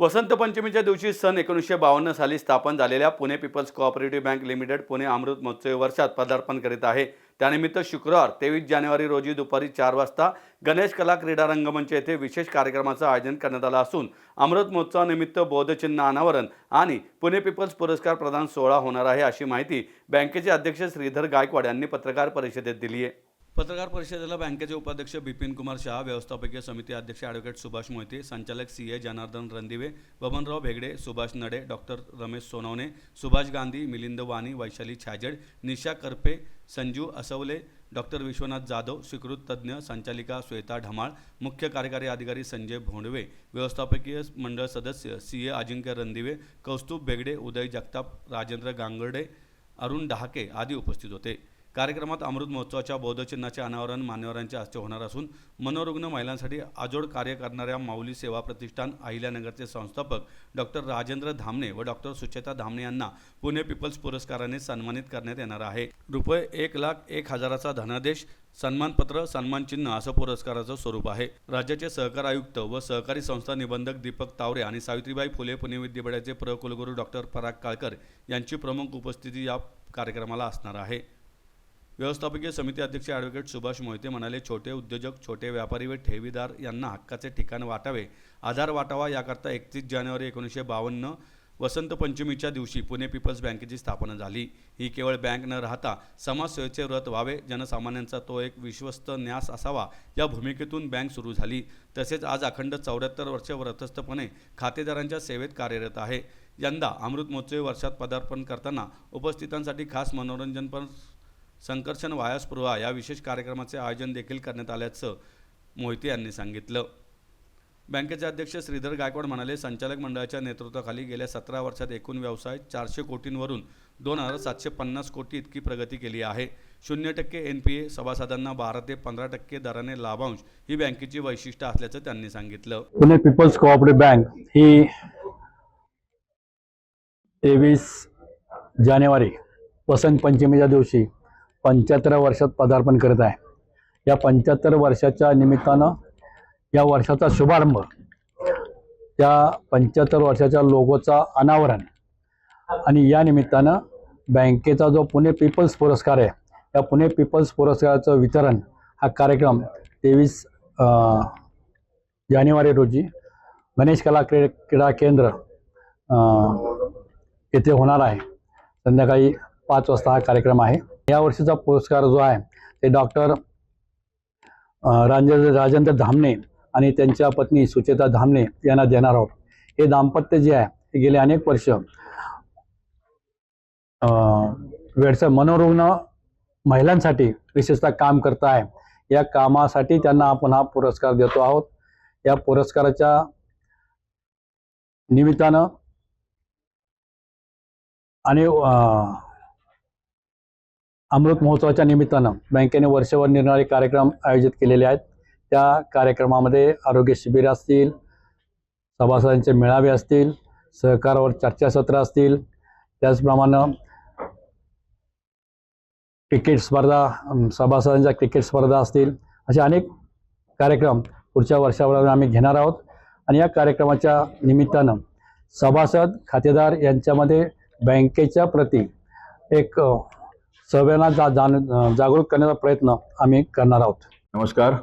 वसंत पंचमीच्या दिवशी सन एकोणीसशे बावन्न साली स्थापन झालेल्या Pune people's cooperative bank limited Pune अमृत महोत्सवी वर्षात पदार्पण करीत आहे. त्यानिमित्त शुक्रवार तेवीस जानेवारी रोजी दुपारी चार वाजता गणेश कला क्रीडा रंगमंच येथे विशेष कार्यक्रमाचं आयोजन करण्यात आलं असून अमृत महोत्सवानिमित्त बोधचिन्ह अनावरण आणि पुणे पीपल्स पुरस्कार प्रदान सोहळा होणार आहे अशी माहिती बँकेचे अध्यक्ष श्रीधर गायकवाड यांनी पत्रकार परिषदेत दिली आहे. पत्रकार परिषदेला बँकेचे उपाध्यक्ष बिपिन कुमार शहा व्यवस्थापकीय समिती अध्यक्ष ॲडव्होकेट सुभाष मोहिते संचालक C A Janardan Randive Babanrao Bhegade Subhash Nade doctor Ramesh Sonawane Subhash Gandhi Milind Vani Vaishali Chhajed Nisha Karpe Sanju Asawale doctor Vishwanath Jadhav स्वीकृत तज्ज्ञ संचालिका श्वेता ढमाळ मुख्य कार्यकारी अधिकारी संजय भोंडवे व्यवस्थापकीय मंडळ सदस्य सी ए अजिंक्य रणदिवे कौस्तुभ बेगडे उदय जगताप राजेंद्र गांगर्डे अरुण डहाके आदी उपस्थित होते. कार्यक्रमात अमृत महोत्सवाच्या बौद्धचिन्हाचे अनावरण मान्यवरांच्या हस्ते होणार असून मनोरुग्ण महिलांसाठी आजोड कार्य करणाऱ्या माऊली सेवा प्रतिष्ठान अहिल्यानगरचे संस्थापक डॉक्टर राजेंद्र धामणे व डॉक्टर सुचेता धामणे यांना पुणे पीपल्स पुरस्काराने सन्मानित करण्यात येणार आहे. रुपये एक लाख एक हजाराचा धनादेश सन्मानपत्र सन्मानचिन्ह असं पुरस्काराचं स्वरूप आहे. राज्याचे सहकार आयुक्त व सहकारी संस्था निबंधक दीपक तावरे आणि सावित्रीबाई फुले पुणे विद्यापीठाचे प्रकुलगुरू डॉक्टर पराग काळकर यांची प्रमुख उपस्थिती या कार्यक्रमाला असणार आहे. व्यवस्थापकीय समिती अध्यक्ष ॲडव्होकेट सुभाष मोहिते म्हणाले छोटे उद्योजक छोटे व्यापारी व ठेवीदार यांना हक्काचे ठिकाण वाटावे. आधार वाटावा याकरता एकतीस जानेवारी एकोणीसशे बावन्न वसंत पंचमीच्या दिवशी पुणे पीपल्स बँकेची स्थापना झाली. ही केवळ बँक न राहता समाजसेवेचे व्रत व्हावे. जनसामान्यांचा तो एक विश्वस्त न्यास असावा. या भूमिकेतून बँक सुरू झाली. तसेच आज अखंड चौऱ्याहत्तर वर्ष व्रतस्थपणे खातेदारांच्या सेवेत कार्यरत आहे. यंदा अमृत महोत्सवी वर्षात पदार्पण करताना उपस्थितांसाठी खास मनोरंजनपर संकर्षण वायास्पृहा या विशेष कार्यक्रमाचे आयोजन देखील करण्यात आल्याचं मोहिते यांनी सांगितलं. बँकेचे अध्यक्ष श्रीधर गायकवाड म्हणाले संचालक मंडळाच्या नेतृत्वाखाली गेल्या सतरा वर्षात एकूण व्यवसाय चारशे कोटींवरून दोन हजार सातशे पन्नास कोटी इतकी प्रगती केली आहे. शून्य टक्के एन पी ए सभासदांना बारा ते पंधरा टक्के दराने लाभांश ही बँकेची वैशिष्ट्य असल्याचं त्यांनी सांगितलं. पुणे पीपल्स कोऑपरेटिव्ह बँक ही तेवीस जानेवारी वसंत पंचमीच्या दिवशी पंच्याहत्तर वर्षात पदार्पण करत आहे. या पंच्याहत्तर वर्षाच्या निमित्तानं या वर्षाचा शुभारंभ त्या पंच्याहत्तर वर्षाच्या लोगोचा अनावरण आणि या निमित्तानं बँकेचा जो पुणे पीपल्स पुरस्कार आहे या पुणे पीपल्स पुरस्काराचं वितरण हा कार्यक्रम तेवीस जानेवारी रोजी गणेश कला क्री क्रीडा केंद्र येथे होणार आहे. संध्याकाळी पाच वाजता हा कार्यक्रम आहे. या वर्षीचा पुरस्कार जो आहे ते डॉक्टर राजेंद्र राजेंद्र धामणे आणि त्यांच्या पत्नी सुचेता धामणे यांना देणार आहोत. हे दाम्पत्य जे आहे हे गेले अनेक वर्ष वेळचं मनोरुग्ण महिलांसाठी विशेषतः काम करत आहे. या कामासाठी त्यांना आपण हा पुरस्कार देतो आहोत. या पुरस्काराच्या निमित्तानं आणि अमृत महोत्सवाच्या निमित्तानं बँकेने वर्षभर निर्णारे कार्यक्रम आयोजित केलेले आहेत. त्या कार्यक्रमामध्ये आरोग्य शिबिर असतील सभासदांचे मेळावे असतील सहकारावर चर्चासत्र असतील. त्याचप्रमाणे क्रिकेट स्पर्धा सभासदांच्या क्रिकेट स्पर्धा असतील. असे अनेक कार्यक्रम पुढच्या वर्षावर आम्ही घेणार आहोत. आणि या कार्यक्रमाच्या निमित्तानं सभासद खातेदार यांच्यामध्ये बँकेच्या प्रती एक सर्वांना जा जाण जागरूक करण्याचा प्रयत्न आम्ही करणार आहोत. नमस्कार.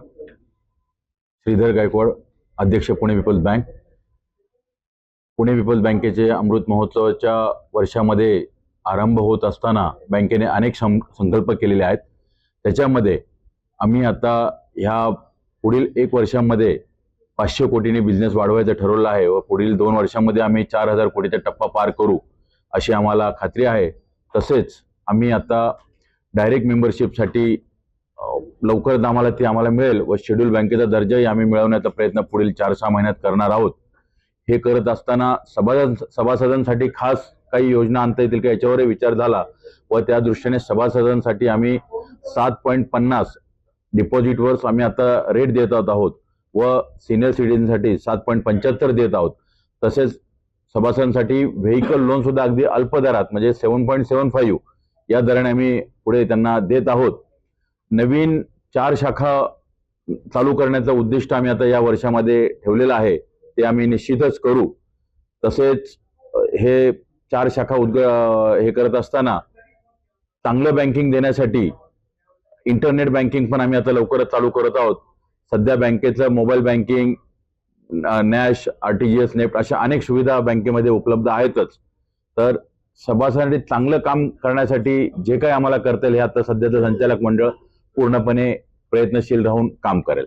श्रीधर गायकवाड अध्यक्ष Pune people's bank. Pune people's बँकेचे अमृत महोत्सवाच्या वर्षामध्ये आरंभ होत असताना बँकेने अनेक सं संकल्प केलेले आहेत. त्याच्यामध्ये आम्ही आता ह्या पुढील एक वर्षामध्ये पाचशे कोटीने बिझनेस वाढवायचं ठरवलं आहे व पुढील दोन वर्षामध्ये आम्ही चार हजार कोटीचा टप्पा पार करू अशी आम्हाला खात्री आहे. तसेच आम्ही आता डायरेक्ट मेंबरशिपसाठी लवकरच आम्हाला ती आम्हाला मिळेल व शेड्यूल बँकेचा दर्जाही आम्ही मिळवण्याचा प्रयत्न पुढील चार सहा महिन्यात करणार आहोत. हे करत असताना सभासद सभासदांसाठी खास काही योजना आणता येतील का याच्यावरही विचार झाला व त्या दृष्टीने सभासदांसाठी आम्ही सात पॉईंट पन्नास डिपॉझिटवर आम्ही आता रेट देत आहोत व सिनियर सिटीजनसाठी सात पॉईंट पंच्याहत्तर देत आहोत. तसेच सभासदांसाठी व्हेकल लोन सुद्धा अगदी अल्प दरात म्हणजे सेवन पॉईंट सेवन फाईव्ह या दराने आम्ही पुढे त्यांना देत आहोत. नवीन चार शाखा चालू करण्याचं उद्दिष्ट आम्ही आता या वर्षामध्ये ठेवलेलं आहे. ते आम्ही निश्चितच करू. तसेच हे चार शाखा उद्ग हे करत असताना चांगलं बँकिंग देण्यासाठी इंटरनेट बँकिंग पण आम्ही आता लवकरच चालू करत आहोत. सध्या बँकेचं mobile banking NACH R T G S NEFT अशा अनेक सुविधा बँकेमध्ये उपलब्ध आहेतच. तर सभासदांसाठी चांगलं काम करण्यासाठी जे काही आम्हाला करता येईल हे आता सध्याचं संचालक मंडळ पूर्णपणे प्रयत्नशील राहून काम करेल.